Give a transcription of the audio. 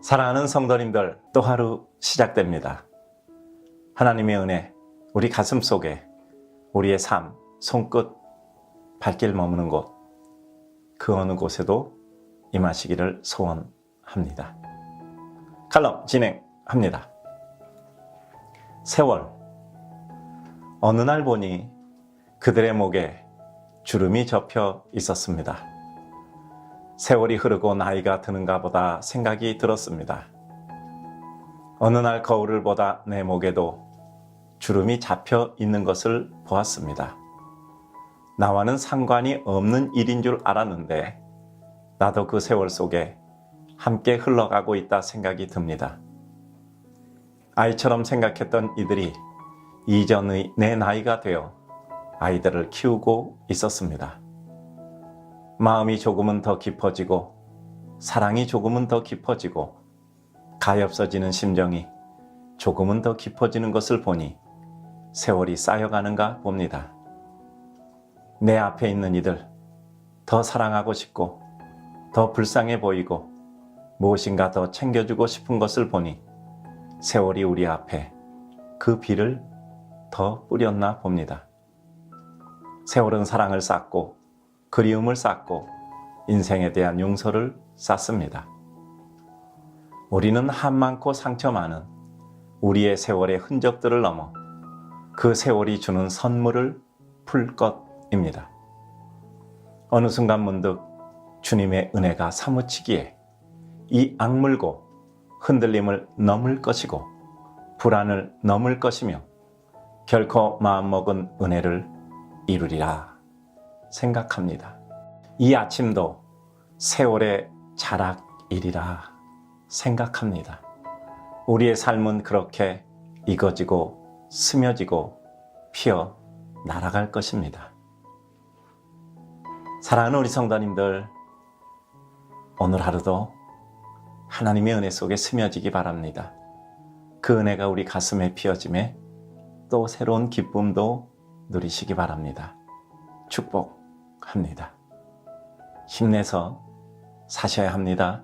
사랑하는 성도님들, 또 하루 시작됩니다. 하나님의 은혜, 우리 가슴 속에 우리의 삶, 손끝, 발길 머무는 곳, 그 어느 곳에도 임하시기를 소원합니다. 칼럼 진행합니다. 세월. 어느 날 보니 그들의 목에 주름이 접혀 있었습니다. 세월이 흐르고 나이가 드는가 보다 생각이 들었습니다. 어느 날 거울을 보다 내 목에도 주름이 잡혀 있는 것을 보았습니다. 나와는 상관이 없는 일인 줄 알았는데 나도 그 세월 속에 함께 흘러가고 있다 생각이 듭니다. 아이처럼 생각했던 이들이 이전의 내 나이가 되어 아이들을 키우고 있었습니다. 마음이 조금은 더 깊어지고 사랑이 조금은 더 깊어지고 가엾어지는 심정이 조금은 더 깊어지는 것을 보니 세월이 쌓여가는가 봅니다. 내 앞에 있는 이들 더 사랑하고 싶고 더 불쌍해 보이고 무엇인가 더 챙겨주고 싶은 것을 보니 세월이 우리 앞에 그 비를 더 뿌렸나 봅니다. 세월은 사랑을 쌓고 그리움을 쌓고 인생에 대한 용서를 쌓습니다. 우리는 한 많고 상처 많은 우리의 세월의 흔적들을 넘어 그 세월이 주는 선물을 풀 것입니다. 어느 순간 문득 주님의 은혜가 사무치기에 이 악물고 흔들림을 넘을 것이고 불안을 넘을 것이며 결코 마음먹은 은혜를 이루리라 생각합니다. 이 아침도 세월의 자락이리라 생각합니다. 우리의 삶은 그렇게 익어지고 스며지고 피어 날아갈 것입니다. 사랑하는 우리 성도님들, 오늘 하루도 하나님의 은혜 속에 스며지기 바랍니다. 그 은혜가 우리 가슴에 피어짐에 또 새로운 기쁨도 누리시기 바랍니다. 축복 합니다. 힘내서 사셔야 합니다.